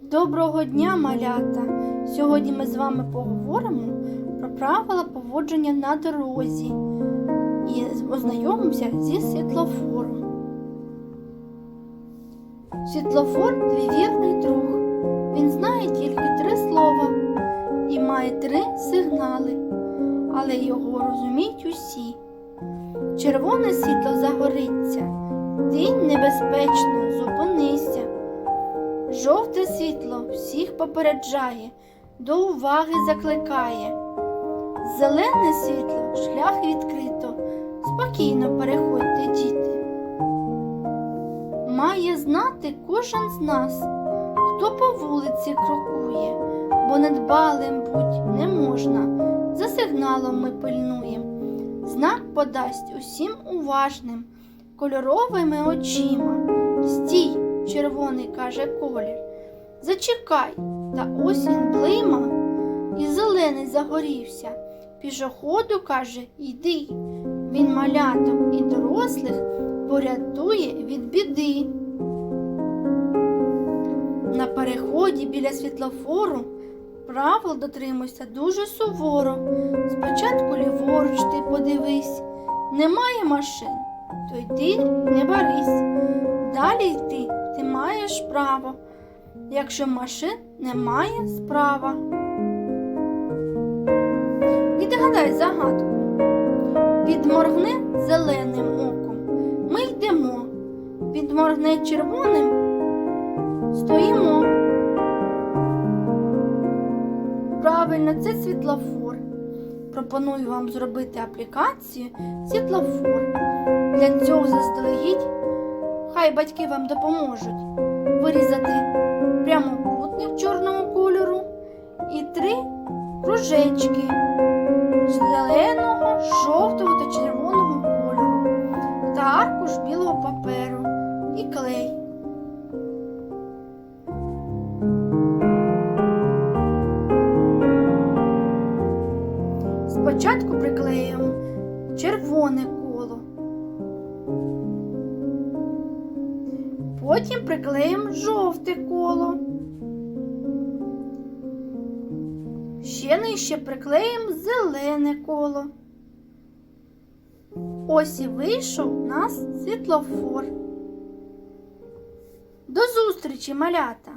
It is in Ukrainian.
Доброго дня, малята! Сьогодні ми з вами поговоримо про правила поводження на дорозі і ознайомимося зі світлофором. Світлофор твій вірний друг. Він знає тільки три слова і має три сигнали, але його розуміють усі. Червоне світло загориться, світло всіх попереджає, до уваги закликає. Зелене світло шлях відкрито, спокійно переходьте, діти. Має знати кожен з нас, хто по вулиці крокує, бо недбалим будь не можна, за сигналом ми пильнуєм. Знак подасть усім уважним, кольоровими очима. Стій, червоний каже колір. Зачекай, та ось він блима, і зелений загорівся. Пішоходу каже, йди. Він маляток і дорослих порятує від біди. На переході біля світлофору правил дотримуйся дуже суворо. Спочатку ліворуч ти подивись, немає машин, то йди не барись. Далі йти ти маєш право, якщо машин немає справа. Відгадай загадку. Підморгни зеленим оком. Ми йдемо. Підморгни червоним. Стоїмо. Правильно, це світлофор. Пропоную вам зробити аплікацію світлофор. Для цього заздалегідь Хай батьки вам допоможуть вирізати кружечки зеленого, жовтого та червоного кольору та аркуш білого паперу і клей. Спочатку приклеїмо червоне коло. Потім приклеїмо жовте коло. Ще приклеїмо зелене коло. Ось і вийшов у нас світлофор. До зустрічі, малята!